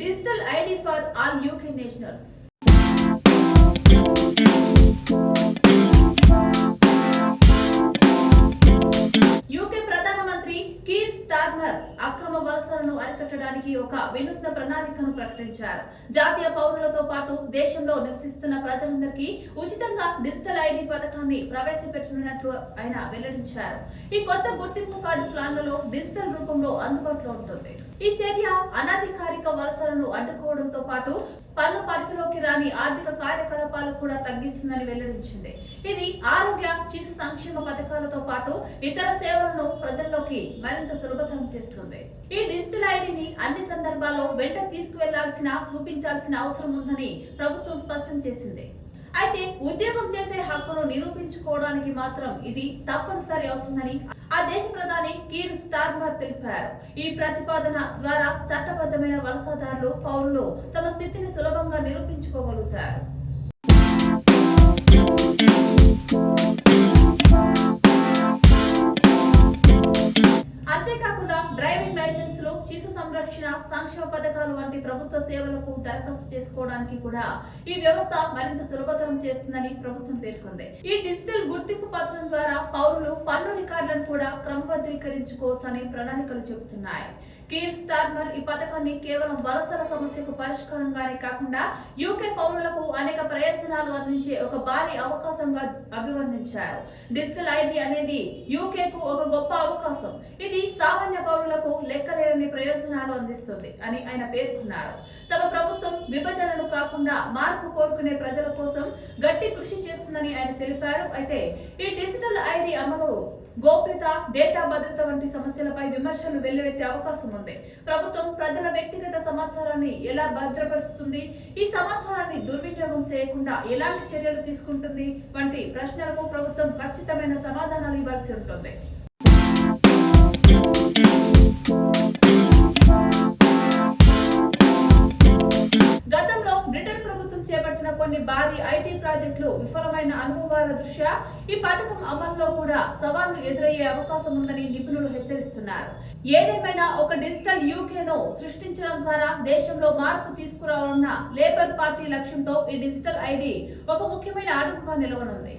Digital ID for all UK nationals UK ప్రధానమంత్రి Keir Starmer అక్రమ వలసలను అరికట్టడానికి ఒక వినూత్న ప్రణాళికను ప్రకటించారు. జాతీయ పౌరులతో పాటు దేశంలో నివసిస్తున్న ప్రజలందరికీ ఉచితంగా డిజిటల్ ఐడి పథకాన్ని ప్రవేశపెట్టనున్నట్లు ఆయన వెల్లడించారు. ఈ కొత్త గుర్తింపు కార్డు ప్లాన్లలో డిజిటల్ రూపంలో అందుబాటులో ఉంటుంది. ఈ చర్య అనధికారిక వలసలను అడ్డుకోవడంతో పాటు పన్ను పరిధిలోకి రాని ఆర్థిక కార్యకలాపాలు కూడా తగ్గిస్తుందని వెల్లడించింది. ఇది ఆరోగ్య శిశు సంక్షేమ పథకాలతో పాటు ఇతర సేవలను ప్రజల్లోకి మరింత సులభతరం చేస్తుంది. ఈ డిజిటల్ ఐడిని అన్ని సందర్భాల్లో వెంట తీసుకువెళ్ళాల్సిన చూపించాల్సిన అవసరం ఉందని ప్రభుత్వం స్పష్టం చేసింది. అయితే ఉద్యోగం చేసే హక్కును నిరూపించుకోవడానికి మాత్రం ఇది తప్పనిసరి అవుతుందని దేశ ప్రధాని కీర్ స్టార్మర్ తెలిపారు. ఈ ప్రతిపాదన ద్వారా చట్టబద్ధమైన వలసదారులు పౌరులు తమ స్థితిని సులభంగా నిరూపించుకోగలుగుతారు. అంతేకాకుండా డ్రైవింగ్ లైసెన్సులు శిశు సంరక్షణ సంక్షేమ పథకాలు వంటి ప్రభుత్వ సేవలకు దరఖాస్తు చేసుకోవడానికి కూడా ఈ వ్యవస్థ మరింత సులభతరం చేస్తుందని ప్రభుత్వం పేర్కొంది. ఈ డిజిటల్ గుర్తింపు పత్రం ద్వారా పౌరులు పన్ను రికార్డులను కూడా క్రమబద్ధీకరించుకోవచ్చని ప్రణాళికలు చెబుతున్నాయి. కీర్ స్టార్మర్ ఈ పథకాన్ని కేవలం వలసల సమస్యకు పరిష్కారంగానే కాకుండా యూకే పౌరులకు అనేక ప్రయోజనాలు అందించే ఒక భారీ అవకాశంగా అభివర్ణించారు. డిజిటల్ ఐడి అనేది యూకేకు ఒక గొప్ప అవకాశం. ఇది సామాన్య పౌరులకు లెక్కలేని అందిస్తుంది అని ఆయన పేర్కొన్నారు. తమ ప్రభుత్వం విభజనను కాకుండా మార్పు కోరుకునే ప్రజల కోసం గట్టి కృషి చేస్తుందని ఆయన తెలిపారు. అయితే ఈ డిజిటల్ ఐడి అమలు గోప్యత డేటా భద్రత వంటి సమస్యలపై విమర్శలు వెల్లువెత్తే అవకాశం ఉంది. ప్రభుత్వం ప్రజల వ్యక్తిగత సమాచారాన్ని ఎలా భద్రపరుస్తుంది ఈ సమాచారాన్ని దుర్వినియోగం చేయకుండా ఎలాంటి చర్యలు తీసుకుంటుంది వంటి ప్రశ్నలకు ప్రభుత్వం ఖచ్చితమైన సమాధానాలు ఇవ్వాల్సి ఉంటుంది. కొన్ని భారీ ఐటీ ప్రాజెక్టులు విఫలమైన అనుభవాల దృష్ట్యా ఈ పథకం అమల్లో కూడా సవాళ్ళు ఎదురయ్యే అవకాశం ఉందని నిపుణులు హెచ్చరిస్తున్నారు. ఏదేమైనా ఒక డిజిటల్ యూకేను సృష్టించడం ద్వారా దేశంలో మార్పు తీసుకురావాలన్న లేబర్ పార్టీ లక్ష్యంతో ఈ డిజిటల్ ఐడి ఒక ముఖ్యమైన అడుగుగా నిలవనుంది.